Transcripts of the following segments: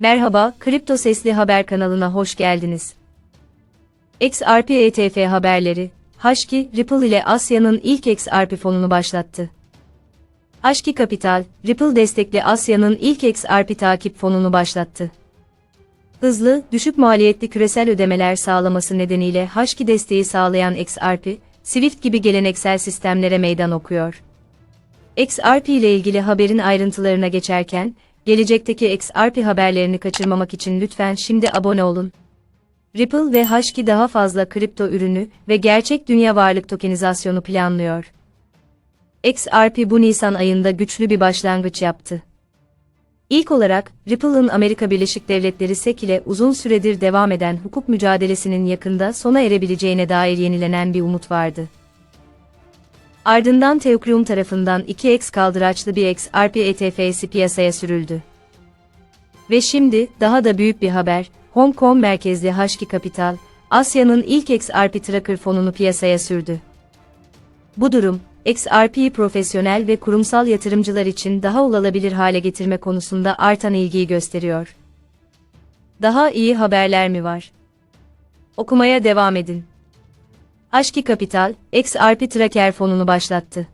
Merhaba, Kripto Sesli Haber kanalına hoş geldiniz. XRP ETF haberleri, Hashki, Ripple ile Asya'nın ilk XRP fonunu başlattı. Hashki Capital, Ripple destekli Asya'nın ilk XRP takip fonunu başlattı. Hızlı, düşük maliyetli küresel ödemeler sağlaması nedeniyle Hashki desteği sağlayan XRP, Swift gibi geleneksel sistemlere meydan okuyor. XRP ile ilgili haberin ayrıntılarına geçerken, gelecekteki XRP haberlerini kaçırmamak için lütfen şimdi abone olun. Ripple ve Hashki daha fazla kripto ürünü ve gerçek dünya varlık tokenizasyonu planlıyor. XRP bu Nisan ayında güçlü bir başlangıç yaptı. İlk olarak, Ripple'ın Amerika Birleşik Devletleri SEC ile uzun süredir devam eden hukuk mücadelesinin yakında sona erebileceğine dair yenilenen bir umut vardı. Ardından Teucrium tarafından 2x kaldıraçlı bir XRP ETF'si piyasaya sürüldü. Ve şimdi, daha da büyük bir haber, Hong Kong merkezli Hashki Capital, Asya'nın ilk XRP Tracker fonunu piyasaya sürdü. Bu durum, XRP'yi profesyonel ve kurumsal yatırımcılar için daha ulaşılabilir hale getirme konusunda artan ilgiyi gösteriyor. Daha iyi haberler mi var? Okumaya devam edin. Hashki Capital, XRP Tracker fonunu başlattı.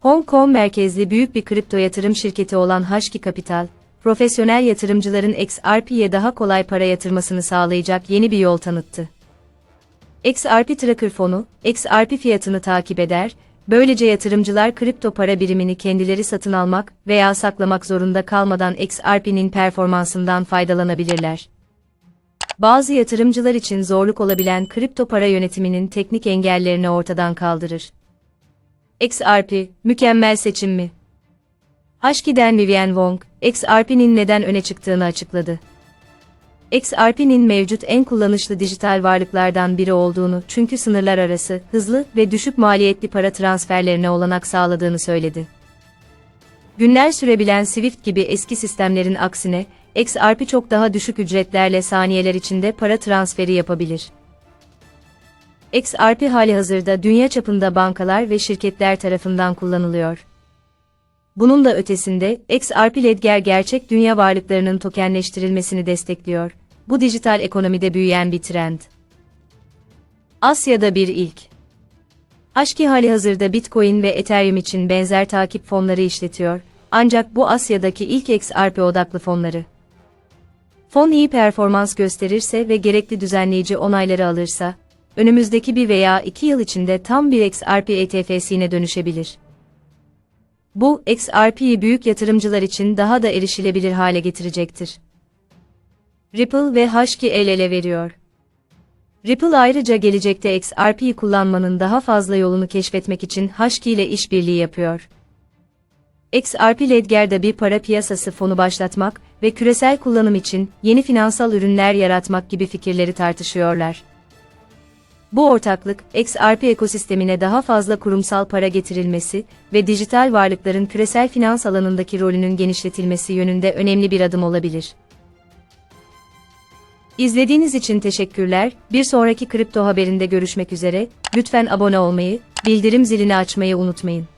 Hong Kong merkezli büyük bir kripto yatırım şirketi olan Hashki Capital, profesyonel yatırımcıların XRP'ye daha kolay para yatırmasını sağlayacak yeni bir yol tanıttı. XRP Tracker fonu, XRP fiyatını takip eder, böylece yatırımcılar kripto para birimini kendileri satın almak veya saklamak zorunda kalmadan XRP'nin performansından faydalanabilirler. Bazı yatırımcılar için zorluk olabilen kripto para yönetiminin teknik engellerini ortadan kaldırır. XRP, mükemmel seçim mi? Hashki'den Vivian Wong, XRP'nin neden öne çıktığını açıkladı. XRP'nin mevcut en kullanışlı dijital varlıklardan biri olduğunu çünkü sınırlar arası, hızlı ve düşük maliyetli para transferlerine olanak sağladığını söyledi. Günler sürebilen Swift gibi eski sistemlerin aksine, XRP çok daha düşük ücretlerle saniyeler içinde para transferi yapabilir. XRP halihazırda dünya çapında bankalar ve şirketler tarafından kullanılıyor. Bunun da ötesinde, XRP Ledger gerçek dünya varlıklarının tokenleştirilmesini destekliyor. Bu dijital ekonomide büyüyen bir trend. Asya'da bir ilk. Hashki halihazırda Bitcoin ve Ethereum için benzer takip fonları işletiyor, ancak bu Asya'daki ilk XRP odaklı fonları. Fon iyi performans gösterirse ve gerekli düzenleyici onayları alırsa, önümüzdeki bir veya iki yıl içinde tam bir XRP ETF'sine dönüşebilir. Bu, XRP'yi büyük yatırımcılar için daha da erişilebilir hale getirecektir. Ripple ve Hashki el ele veriyor. Ripple ayrıca gelecekte XRP'yi kullanmanın daha fazla yolunu keşfetmek için Hashki ile işbirliği yapıyor. XRP Ledger'de bir para piyasası fonu başlatmak ve küresel kullanım için yeni finansal ürünler yaratmak gibi fikirleri tartışıyorlar. Bu ortaklık, XRP ekosistemine daha fazla kurumsal para getirilmesi ve dijital varlıkların küresel finans alanındaki rolünün genişletilmesi yönünde önemli bir adım olabilir. İzlediğiniz için teşekkürler. Bir sonraki kripto haberinde görüşmek üzere. Lütfen abone olmayı, bildirim zilini açmayı unutmayın.